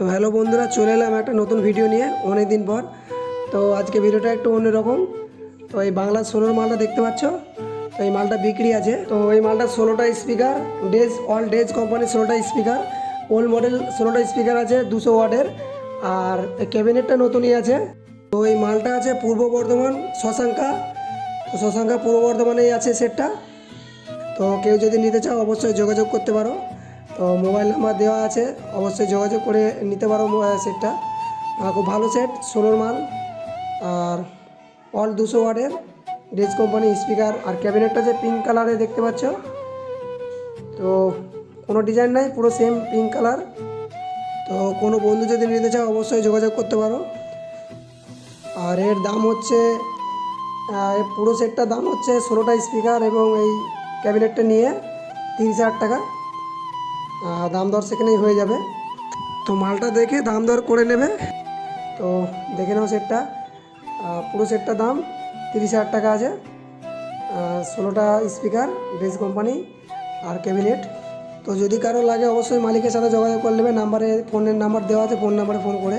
তো হ্যালো বন্ধুরা, চলে এলাম একটা নতুন ভিডিও নিয়ে অনেক দিন পর। তো আজকে ভিডিওটা একটু অন্যরকম। তো এই বাংলার ষোলোর মালটা দেখতে পাচ্ছ? তো এই মালটা বিক্রি আছে। তো এই মালটা ষোলোটা স্পিকার ডেজ অল ডেজ কোম্পানির ষোলোটা স্পিকার ওল্ড মডেল ষোলোটা স্পিকার আছে দুশো ওয়াটের। আর ক্যাবিনেটটা নতুনই আছে। তো এই মালটা আছে পূর্ব বর্ধমান শশাঙ্কা। তো শশাঙ্কা পূর্ব বর্ধমানেই আছে সেটটা তো কেউ যদি নিতে চাও, অবশ্যই যোগাযোগ করতে পারো। তো মোবাইল নাম্বার দেওয়া আছে, অবশ্যই যোগাযোগ করে নিতে পারো সেটটা। খুব ভালো সেট ষোলোর মাল। আর অল দুশো ওয়ার্ডের ডেজ কোম্পানি স্পিকার, আর ক্যাবিনেটটা যে পিঙ্ক কালারে দেখতে পাচ্ছ। তো কোনো ডিজাইন নাই, পুরো সেম পিঙ্ক কালার। তো কোনো বন্ধু যদি নিতে চাও, অবশ্যই যোগাযোগ করতে পারো। আর এর দাম হচ্ছে পুরো সেটটার দাম হচ্ছে ষোলোটা স্পিকার এবং এই ক্যাবিনেটটা নিয়ে তিরিশ হাজার টাকা। দাম দর সেখানেই হয়ে যাবে। তো মালটা দেখে দাম দর করে নেবে। তো দেখে নাও সেটটা। পুরো সেটটা দাম তিরিশ হাজার টাকা আছে। ষোলোটা স্পিকার ড্রেস কোম্পানি আর ক্যাবিনেট। তো যদি কারও লাগে অবশ্যই মালিকের সাথে যোগাযোগ করে নেবে। নাম্বারে ফোনের নাম্বার দেওয়া আছে, ফোন নাম্বারে ফোন করে।